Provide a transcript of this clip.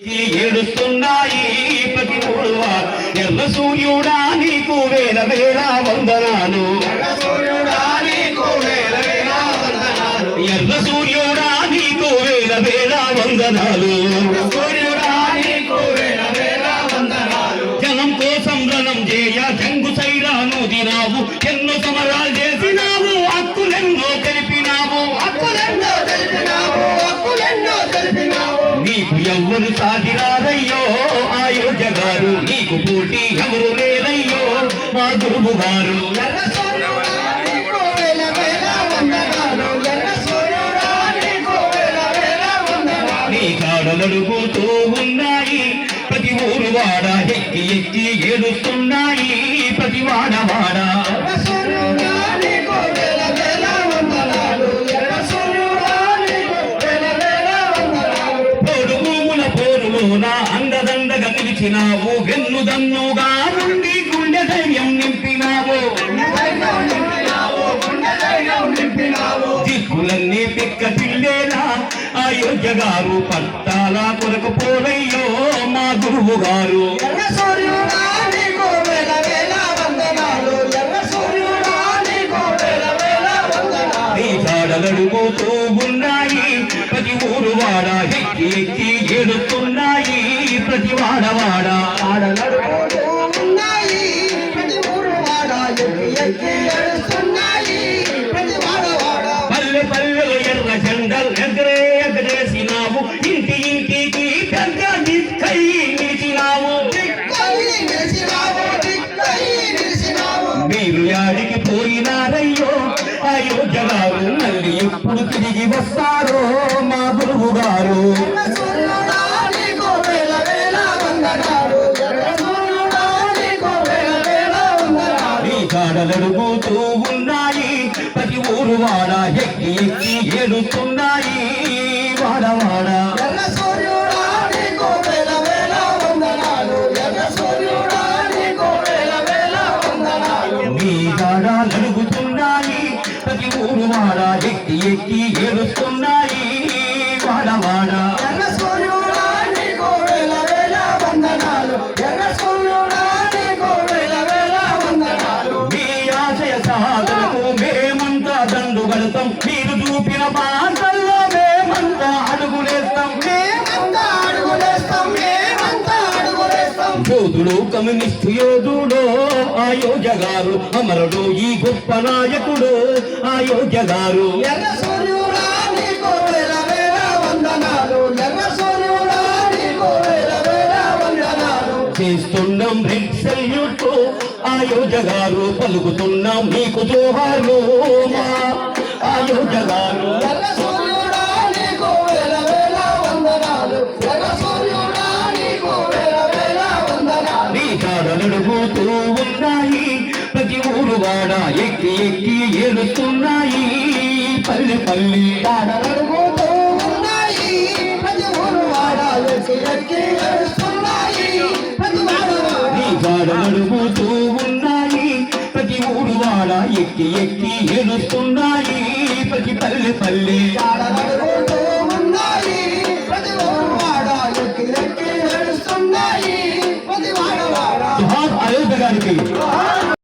ఏడుస్తున్నాయి ప్రతి ఊరువా ఎర్ర సూర్యుడా నీకు వేల వేల వందనాలు. ఎర్ర సూర్యుడా నీకు వేల వేల వందనాలు. జనం కోసం రణం చేయ జంగు సైరాను తినావు ఎన్నో సమరాలు చేసినావు. ఎవరు ఎవ్వరు సాగిరారయ్యో గారు నీకు పోటీ ఎవరు లేరయ్యో మా గురువు గారు నీ కాడలడుగుతూ ఉన్నాయి ప్రతి ఊరు వాడ ఎక్కి ఎక్కి ఏడుస్తున్నాయి ప్రతి వాడ. పోరులోన అండదండగా నిలిచినావు వెన్నుదన్నుగా నుండి గుండె ధైర్యం నింపినావు. దిక్కులన్నీ పిక్క పిల్లేలా అయోధ్య గారు పట్టాల కొరకు పోలయ్యో మా గురువు గారు ఎర్ర సూర్యుడా ప్రతి వాడ ఎక్కి ఎక్కి ఎడుతున్నాయి ప్రతి వాడ వాడ పల్లె పల్లెలు ఎర్ర జెండలు ఎగరే ఎగరేసినావు ఇంటి ఇంటికి పెద్ద నిలిచినావు మీరు యాడికి పోయినారయ్యో అయోధ్య మళ్ళీ ఎప్పుడు తిరిగి వస్తారో మా గురువు గారు. ఎర్ర కాడలడుగుతూ ఉన్నాయి ప్రతి ఊరు వాడ ఎక్కి ఎక్కి ఏడుతున్నాయి వాడ. ఆశయ సాధనకు మేమంతా దండు గడతాం మీరు చూపిన బాటల్లో మేమంతా అడుగులేస్తాం యోధుడు కమ్యూనిస్టు యోధుడు అయోధ్య గారు అమరుడు ఈ గొప్ప నాయకుడు అయోధ్య గారు ఎర్ర సూర్యుడా నీకు వేల వేల వందనాలు. ఎర్ర ఎక్కి ఎక్కి ఎడుతున్నాయి పల్లె పల్లె అడుగుతూ ఉన్నాయి ప్రతి ఊరు వాడ ఎక్కి ఎక్కి ఏడుస్తున్నాయి ప్రతి వాడ ఉన్నాయి ప్రతి ఊరు వాడ ఎక్కి ఎక్కి ప్రతి పల్లె పల్లె అడుగుతూ